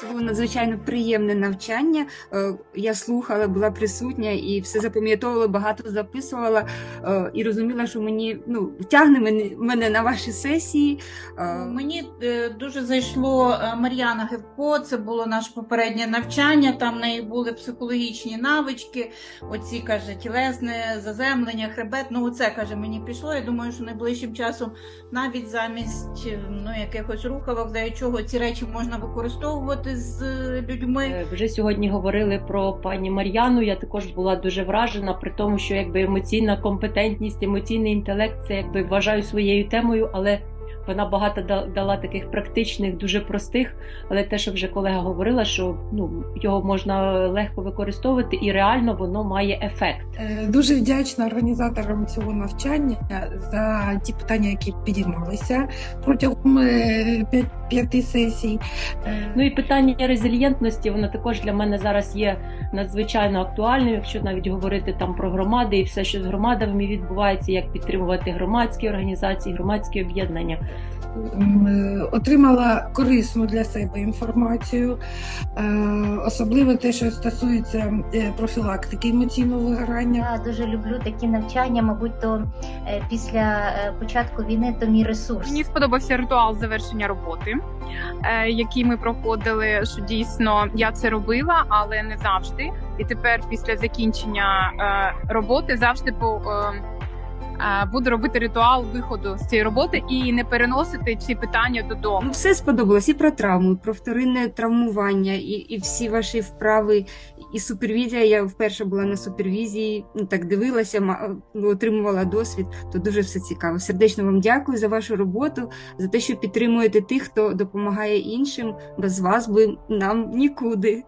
Це було надзвичайно приємне навчання. Е, Я слухала, була присутня і все запам'ятовувала, багато записувала е, і розуміла, що мені ну тягне мене, на ваші сесії. Е, Мені дуже зайшло Мар'яна Гевко, це було наше попереднє навчання. Там в неї були психологічні навички, оці каже, тілесне заземлення, хребет. Ну, оце каже, мені пішло. Я думаю, що найближчим часом навіть замість ну, якихось рухавок, за чого ці речі можна використовувати з е, людьми. Е, Вже сьогодні говорили про пані Мар'яну. Я також була дуже вражена, при тому, що якби емоційна компетентність, емоційний інтелект це якби вважаю своєю темою, але вона багато дала таких практичних, дуже простих. Але те, що вже колега говорила, що ну його можна легко використовувати, і реально воно має ефект. Е, Дуже вдячна організаторам цього навчання за ті питання, які підіймалися протягом е, п'яти сесій. Е, Ну і питання резильєнтності, воно також для мене зараз є надзвичайно актуальним, якщо навіть говорити там про громади і все, що з громадами відбувається, як підтримувати громадські організації, громадські об'єднання. е, Отримала корисну для себе інформацію, е, особливо те, що стосується профілактики емоційного вигорання. Я дуже люблю такі навчання, мабуть, то після початку війни то мій ресурс. Мені сподобався ритуал завершення роботи, який ми проходили. Що дійсно я це робила, але не завжди. І тепер, після закінчення е, роботи, завжди по. е, е, Буду робити ритуал виходу з цієї роботи і не переносити ці питання додому. Ну, все сподобалось і про травму, і про вторинне травмування, і, і всі ваші вправи, і супервізія. Я вперше була на супервізії, ну так дивилася, ну, отримувала досвід. То дуже все цікаво. Сердечно вам дякую за вашу роботу, за те, що підтримуєте тих, хто допомагає іншим. Без вас би нам нікуди.